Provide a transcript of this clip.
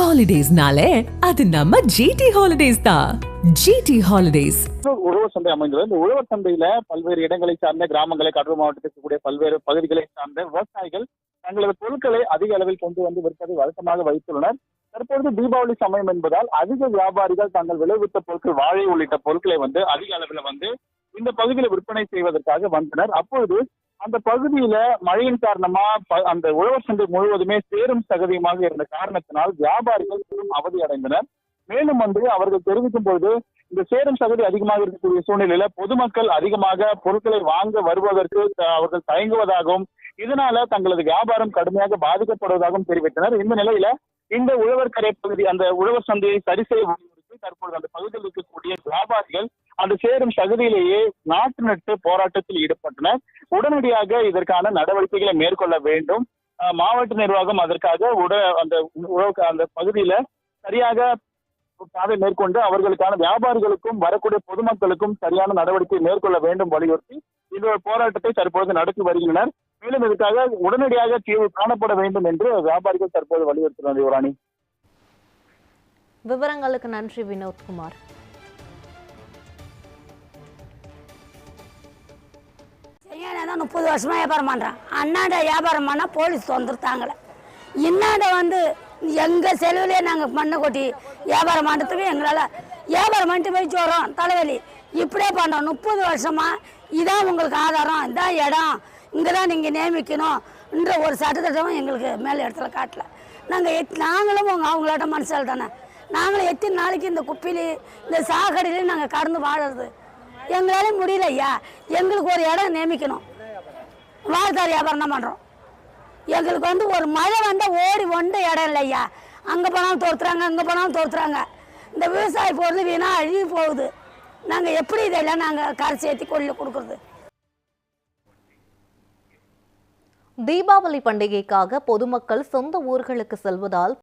ஹாலிடேஸ்னாலே அது நம்ம ஜிடி ஹாலிடேஸ் தான் ஜிடி ஹாலிடேஸ் உழவர் சந்தை அமைந்துள்ளது. இந்த உழவர் சந்தையில பல்வேறு இடங்களை சார்ந்த கிராமங்களை கடலூர் மாவட்டத்தில் இருக்கக்கூடிய பல்வேறு பகுதிகளை சார்ந்த விவசாயிகள் தங்களது பொருட்களை அதிக அளவில் கொண்டு வந்து விற்பதை வழக்கமாக வைத்துள்ளனர். தற்பொழுது தீபாவளி சமயம் என்பதால் அதிக வியாபாரிகள் தங்கள் விளைவித்த பொருட்கள் வாழை உள்ளிட்ட பொருட்களை வந்து அதிக அளவில் வந்து இந்த பகுதியில விற்பனை செய்வதற்காக வந்தனர். அப்பொழுது அந்த பகுதியில மழையின் காரணமா ப- அந்த உழவர் சந்தை முழுவதுமே சேரும் சகதியுமாக இருந்த காரணத்தினால் வியாபாரிகள் பெரும் அவதி அடைந்தனர். மேலும் வந்து அவர்கள் தெரிவிக்கும் பொழுது இந்த சேரும் சகதி அதிகமாக இருக்கக்கூடிய சூழ்நிலையில பொதுமக்கள் அதிகமாக பொருட்களை வாங்க வருவதற்கு அவர்கள் தயங்குவதாகவும் இதனால தங்களது வியாபாரம் கடுமையாக பாதிக்கப்படுவதாகவும் தெரிவித்தனர். இந்த நிலையில இந்த உழவர் கரை பகுதி அந்த உழவர் சந்தையை சரி செய்ய தற்பொழுது அந்த பகுதியில் இருக்கக்கூடிய வியாபாரிகள் அந்த சேரும் சகதியிலேயே நாட்டு நட்டு போராட்டத்தில் ஈடுபட்டனர். உடனடியாக இதற்கான நடவடிக்கைகளை மேற்கொள்ள வேண்டும். மாவட்ட நிர்வாகம் அதற்காக உட அந்த அந்த பகுதியில சரியாக பாதை மேற்கொண்டு அவர்களுக்கான வியாபாரிகளுக்கும் வரக்கூடிய பொதுமக்களுக்கும் சரியான நடவடிக்கை மேற்கொள்ள வேண்டும் வலியுறுத்தி இந்த ஒரு போராட்டத்தை தற்பொழுது நடத்தி வருகின்றனர். மேலும் இதற்காக உடனடியாக தீர்வு காணப்பட வேண்டும் என்று வியாபாரிகள் தற்போது வலியுறுத்தினர் யுவராணி. விவரங்களுக்கு நன்றி வினோத்குமார். செய்யானே முப்பது வருஷமா வியாபாரம் பண்ணுறான் அண்ணாண்ட வியாபாரம் பண்ணால் போலீஸ் வந்துருத்தாங்களே இன்னாண்ட வந்து எங்கள் செலவுலேயே நாங்கள் மண்ணை கொட்டி வியாபாரம் பண்ணுறதுக்கு எங்களால் வியாபாரம் பண்ணிட்டு போய் வரோம் தலைவலி. இப்படியே பண்ணுறோம் முப்பது வருஷமா இதான் உங்களுக்கு ஆதாரம் இதான் இடம். இங்கே தான் நீங்கள் நியமிக்கணும்ன்ற ஒரு சட்டத்திட்டமும் எங்களுக்கு மேலே இடத்துல காட்டல. நாங்கள் எத் நாங்களும் உங்கள் அவங்களாட்ட மனுஷால் தானே. நாங்களும் எத்தனை நாளைக்கு இந்த குப்பிலி இந்த சாக்கடையிலையும் நாங்கள் கடந்து வாழறது. எங்களால முடியல ஐயா எங்களுக்கு ஒரு இடம் நியமிக்கணும். வாழ்த்தார் வியாபாரம் தான் பண்ணுறோம் எங்களுக்கு வந்து ஒரு மழை வந்தால் ஓடி ஒன்ற இடம் இல்லை ஐயா அங்கே போனாலும் தோற்றுறாங்க அங்கே போனாலும் தோற்றுறாங்க இந்த விவசாய பொருள் வீணாக அழுகி போகுது. நாங்கள் எப்படி இதெல்லாம் நாங்கள் கரை சேர்த்தி கொள்ள கொடுக்குறது? தீபாவளி பண்டிகைக்காக பொதுமக்கள் சொந்த ஊர்களுக்கு செல்வதால்